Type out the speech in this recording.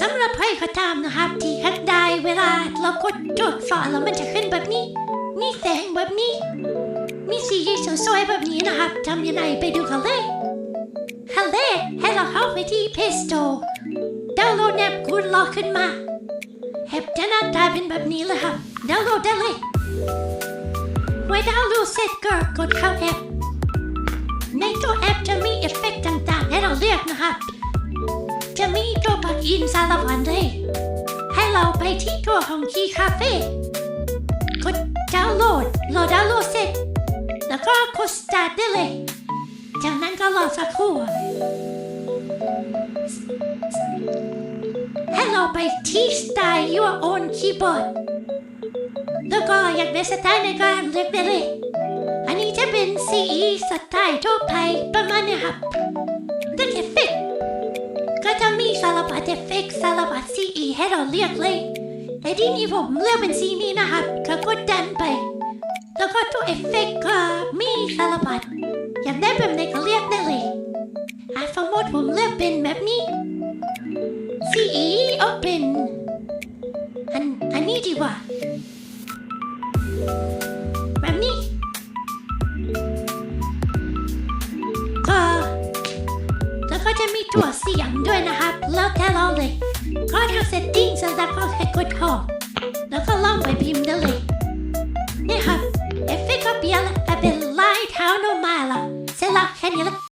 สำหรับใครก็ตามนะครับ ที่แฮกได้เวลาเรากดจดฝาแล้วมันจะขึ้นแบบนี้มีแสงแบบนี้ มีสีสวยๆแบบนี้นะครับทำยังไงไปดูกันเลยฮัลโหลให้เราเข้าไปที่ Play Store ดาวน์โหลดแอปกูดล็อกขึ้นมาแอปจะหน้าตาเป็นแบบนี้เลยครับดาวน์โหลดได้เลยไว้ดาวน์โหลดเสร็จก็กดเข้าแอป ในตัวแอปจะมีเอฟเฟกต์ต่างๆ ให้เราเลือกนะครับ กอินสารพันเลยให้เราไปที่ตัวของคีคาเฟ่กดดาวน์โหลดโหลดดาวน์โหลดเสร็จ แล้วก็กด start ได้เลย จากนั้นก็รอสักครู่ให้เราไปที่ style your own keyboard แล้วก็อยากได้สไตล์ในการเลือกได้เลย อันนี้จะเป็น CE สไตล์ทั่วไปประมาณนี้ครับ มารพัดฟเฟกต์สารพัด CE ให้เราเลือกเลยแต่ที่นี้ผมเลือกเป็นสีนี้นะครับก็กดดันไป แล้วก็ตัวเอฟเฟกก็มีสารพัดอยากได้แบบไหนก็เลือกได้เลยอะสมมติผมเลือกเป็นแบบนี้ CE Open อันอันนี้ดีกว่า แบบนี้ก็แล้วก็จะมีตัวเสียงด้วยนะครั บแล้วแต่เราเลยก็